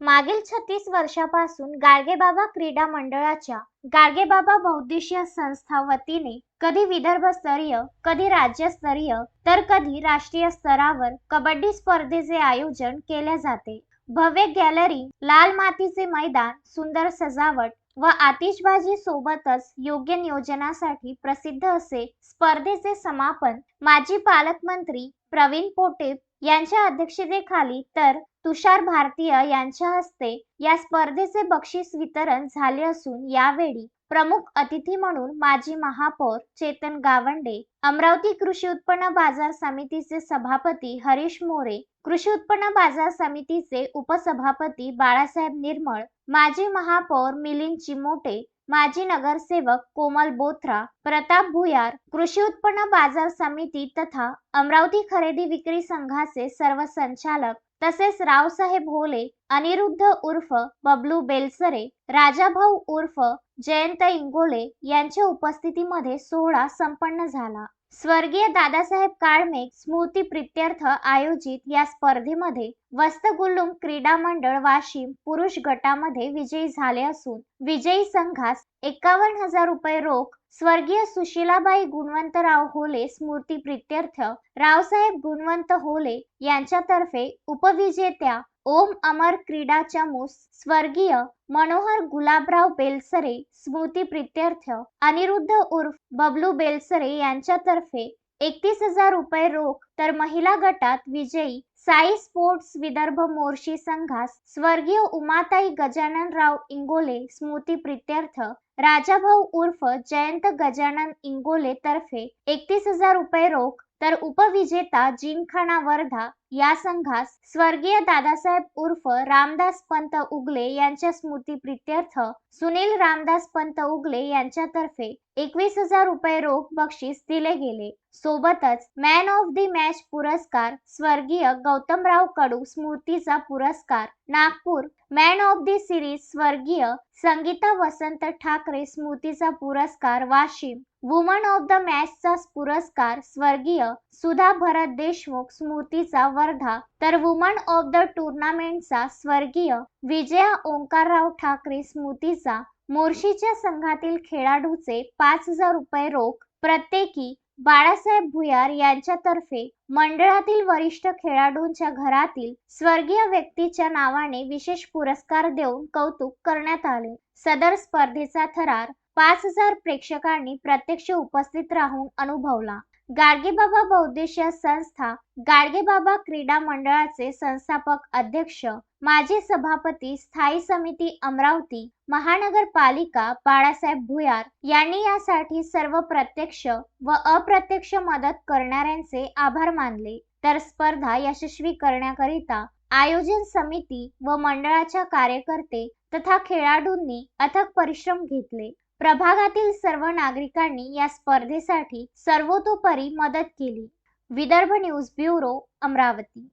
मागील छत्तीस वर्षापासून गाडगेबाबा क्रीडा मंडळाच्या गाडगेबाबा बौद्धिशीय संस्था वतीने कधी विदर्भस्तरीय कधी राज्यस्तरीय तर कधी राष्ट्रीय स्तरावर कबड्डी स्पर्धेचे आयोजन केले जाते. भव्य गॅलरी लाल मातीचे मैदान सुंदर सजावट व आतिषबाजी सोबतच योग्य नियोजनासाठी प्रसिद्ध असे स्पर्धेचे समापन माजी पालकमंत्री प्रवीण पोटे यांच्या अध्यक्षतेखाली तर तुषार भारतीय यांच्या हस्ते या स्पर्धेचे बक्षीस वितरण झाले असून यावेळी प्रमुख अतिथी म्हणून माजी महापौर चेतन गावंडे अमरावती कृषी उत्पन्न बाजार समितीचे सभापती हरीश मोरे कृषी उत्पन्न बाजार समितीचे उपसभापती बाळासाहेब निर्मळ माजी महापौर मिलिंद चिमोटे माजी नगरसेवक कोमल बोथरा प्रताप भुयार कृषी उत्पन्न बाजार समिती तथा अमरावती खरेदी विक्री संघाचे सर्व संचालक तसेच रावसाहेब होले अनिरुद्ध उर्फ बबलू बेलसरे राजाभाऊ उर्फ जयंत इंगोले यांच्या उपस्थितीमध्ये सोहळा संपन्न झाला. स्वर्गीय दादासाहेब काळमे स्मृती प्रित्यर्थ आयोजित या स्पर्धेमध्ये वस्तगुल्लुम क्रीडा मंडळ वाशिम पुरुष गटामध्ये विजयी झाले असून विजयी संघास एकावन्न हजार रुपये रोख स्वर्गीय सुशीलाबाई गुणवंतराव होले स्मृती प्रित्यर्थ रावसाहेब गुणवंत होले यांच्यातर्फे उपविजेत्या ओम अमर क्रीडा चमूस स्वर्गीय मनोहर गुलाबराव बेलसरे स्मृती प्रित्यर्थ अनिरुद्ध उर्फ बबलू बेलसरे यांच्यातर्फे एकतीस हजार रुपये रोख तर महिला गटात विजयी साई स्पोर्ट्स विदर्भ मोर्शी संघास स्वर्गीय उमाताई गजाननराव इंगोले स्मृती प्रित्यर्थ राजाभाऊ उर्फ जयंत गजानन इंगोले तर्फे एकतीस हजार रुपये रोख तर उपविजेता जिमखाना वर्धा या संघास स्वर्गीय दादासाहेब उर्फ रामदास पंत उगले यांच्या स्मृती प्रित्यर्थ सुनील रामदास पंत उगले यांच्यातर्फे एकवीस हजार रुपये रोख बक्षीस दिले गेले. सोबतच मॅन ऑफ दी मॅच पुरस्कार स्वर्गीय गौतमराव कडू स्मृतीचा पुरस्कार Nagpur man of the series स्वर्गीय संगीता वसंत ठाकरे स्मृतीचा पुरस्कार वाशिम वुमन ऑफ द मॅचचा पुरस्कार स्वर्गीय सुधा भरत देशमुख स्मृतीचा वर्धा. तर वुमन ऑफ द टुर्नामेंटचा स्वर्गीय विजया ओंकारराव ठाकरे स्मृतीचा. मोर्शीच्या संघातील खेळाडूचे पाच हजार रुपये रोख. प्रत्येकी बाळासाहेब भुयार यांच्यातर्फे मंडळातील वरिष्ठ खेळाडूंच्या घरातील स्वर्गीय व्यक्तीच्या नावाने विशेष पुरस्कार देऊन कौतुक करण्यात आले. सदर स्पर्धेचा थरार पाच हजार प्रेक्षकांनी प्रत्यक्ष उपस्थित राहून अनुभवला. गाडगेबाबा बहुद्देशीय संस्था गाडगेबाबा क्रीडा मंडळाचे संस्थापक अध्यक्ष माजी सभापती स्थायी समिती अमरावती महानगरपालिका बाळासाहेब भुयार यांनी यासाठी सर्व प्रत्यक्ष व अप्रत्यक्ष मदत करणाऱ्यांचे आभार मानले. तर स्पर्धा यशस्वी करण्याकरिता आयोजन समिती व मंडळाच्या कार्यकर्ते तथा खेळाडूंनी अथक परिश्रम घेतले. प्रभागातील सर्व नागरिकांनी या स्पर्धेसाठी सर्वतोपरी मदत केली. Vidarbha news bureau Amravati.